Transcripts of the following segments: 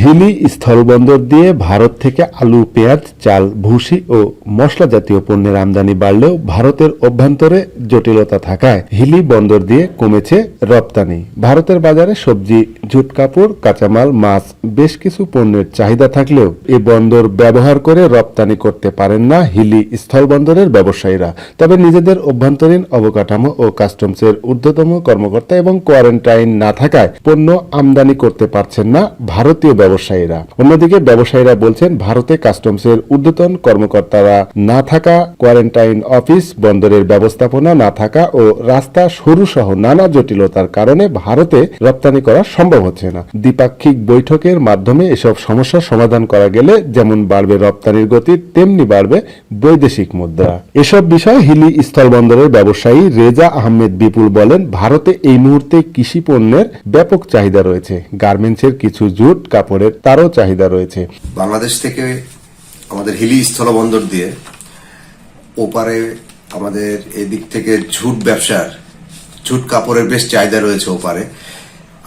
হিলি স্থলবন্দর দিয়ে ভারত থেকে আলু, পেঁয়াজ, চাল, ভুসি ও মশলা জাতীয় পণ্যের আমদানি বাড়লেও ভারতের অভ্যন্তরে জটিলতা থাকায় হিলি বন্দর দিয়ে কমেছে রপ্তানি। ভারতের বাজারে সবজি জুট কাপড় কাঁচামাল, মাছ, বেশ কিছু পণ্যের চাহিদা থাকলেও এ বন্দর ব্যবহার করে রপ্তানি করতে পারেন না হিলি স্থলবন্দরের ব্যবসায়ীরা। তবে নিজেদের অভ্যন্তরীণ অবকাঠামো ও কাস্টমসের ঊর্ধ্বতম কর্মকর্তা এবং কোয়ারেন্টাইন না থাকায় পণ্য আমদানি করতে পারছেন না ভারতীয় ব্যবসায়ীরা। অন্যদিকে ব্যবসায়ীরা বলছেন, ভারতে কাস্টমসের ঊর্ধ্বতন কর্মকর্তারা না থাকা, কোয়ারেন্টাইন অফিস, বন্দরের ব্যবস্থাপনা না থাকা ও রাস্তা সরু সহ নানা জটিলতার কারণে ভারতে রপ্তানি করা সম্ভব হচ্ছে না। দ্বিপাক্ষিক বৈঠকের মাধ্যমে এসব সমস্যার সমাধান করা গেলে যেমন বাড়বে রপ্তানির গতি, তেমনি বাড়বে বৈদেশিক মুদ্রা। এসব বিষয়ে হিলি স্থলবন্দরের ব্যবসায়ী রেজা আহমেদ বিপুল বলেন, ভারতে এই মুহূর্তে কৃষি পণ্যের ব্যাপক চাহিদা রয়েছে। গার্মেন্টসের কিছু জুট কাপড়ের তারও চাহিদা রয়েছে। বাংলাদেশ থেকে আমাদের হিলি স্থলবন্দর দিয়ে ওপারে আমাদের এদিক থেকে ঝুট ব্যবসার, ঝুট কাপড়ের বেশ চাহিদা রয়েছে ওপারে।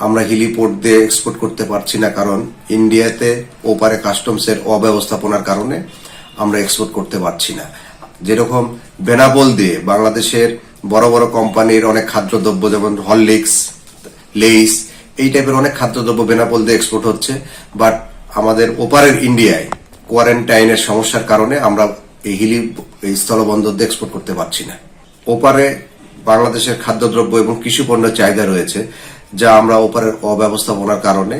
আমরা হিলি পোর্ট দিয়ে এক্সপোর্ট করতে পারছি না কারণ ইন্ডিয়াতে ওপারে কাস্টমসের অব্যবস্থাপনার কারণে আমরা এক্সপোর্ট করতে পারছি না। যেরকম বেনাপোল দিয়ে বাংলাদেশের বড় বড় কোম্পানির অনেক খাদ্যদ্রব্য যেমন হরলিক্স, লেইস এই টাইপের অনেক খাদ্যদ্রব্য বেনাপোল দিয়ে এক্সপোর্ট হচ্ছে বাট আমাদের ওপারের ইন্ডিয়ায় কোয়ারেন্টাইনের সমস্যার কারণে আমরা এই হিলি, এই স্থলবন্দর দিয়ে এক্সপোর্ট করতে পারছি না। ওপারে বাংলাদেশের খাদ্যদ্রব্য এবং কৃষি পণ্যের চাহিদা রয়েছে, যা আমরা ওপারের অব্যবস্থাপনার কারণে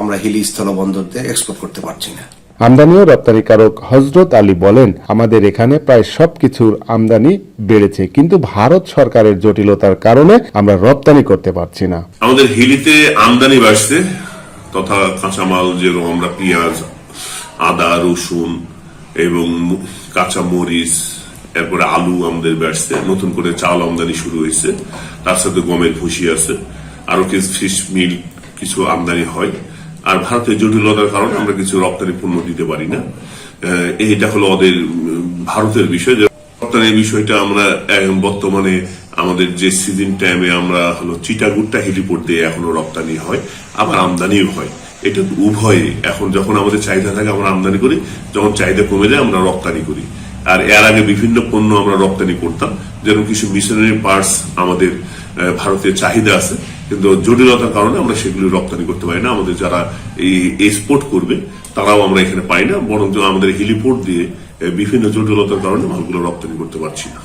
আমরা হিলি স্থলবন্দর দিয়ে এক্সপোর্ট করতে পারছি না। আমদানি ও রপ্তানিকারক হজরত আলী বলেন, আমাদের এখানে প্রায় সবকিছুর আমদানি বেড়েছে, কিন্তু ভারত সরকারের জটিলতার কারণে আমরা রপ্তানি করতে পারছি না। আমাদের হিলিতে আমদানি বাড়ছে, তথা কাঁচামাল যেরকম আমরা পেঁয়াজ, আদা, রসুন এবং কাঁচা মরিচ, এরপরে আলু আমাদের বাড়ছে, নতুন করে চাল আমদানি শুরু হয়েছে, তার সাথে গমের ভুসি আছে আরও কিছু ফিশ মিল কিছু আমদানি হয়। আর ভারতের জটিলতার কারণে আমরা কিছু রপ্তানি পণ্য দিতে পারি না। এইটা হলো ওদের, ভারতের বিষয়। রপ্তানির বিষয়টা আমরা বর্তমানে আমাদের যে সিজন টাইমে আমরা হলো চিটাগুড়টা হেলিপোর্ট দিয়ে এখনও রপ্তানি হয়, আবার আমদানিও হয়। এটা উভয়ে এখন যখন আমাদের চাহিদা থাকে, আমরা আমদানি করি। যখন চাহিদা কমে যায়, আমরা রপ্তানি করি। আর এর আগে বিভিন্ন পণ্য আমরা রপ্তানি করতাম। যেরকম কিছু মিশনারি পার্টস আমাদের ভারতের চাহিদা আছে কিন্তু জটিলতার কারণে আমরা সেগুলি রপ্তানি করতে পারি না। আমাদের যারা এই এক্সপোর্ট করবে, তারাও আমরা এখানে পাই না বরং আমাদের হেলিপোর্ট দিয়ে বিভিন্ন জটিলতার কারণে মালগুলো রপ্তানি করতে পারছি না।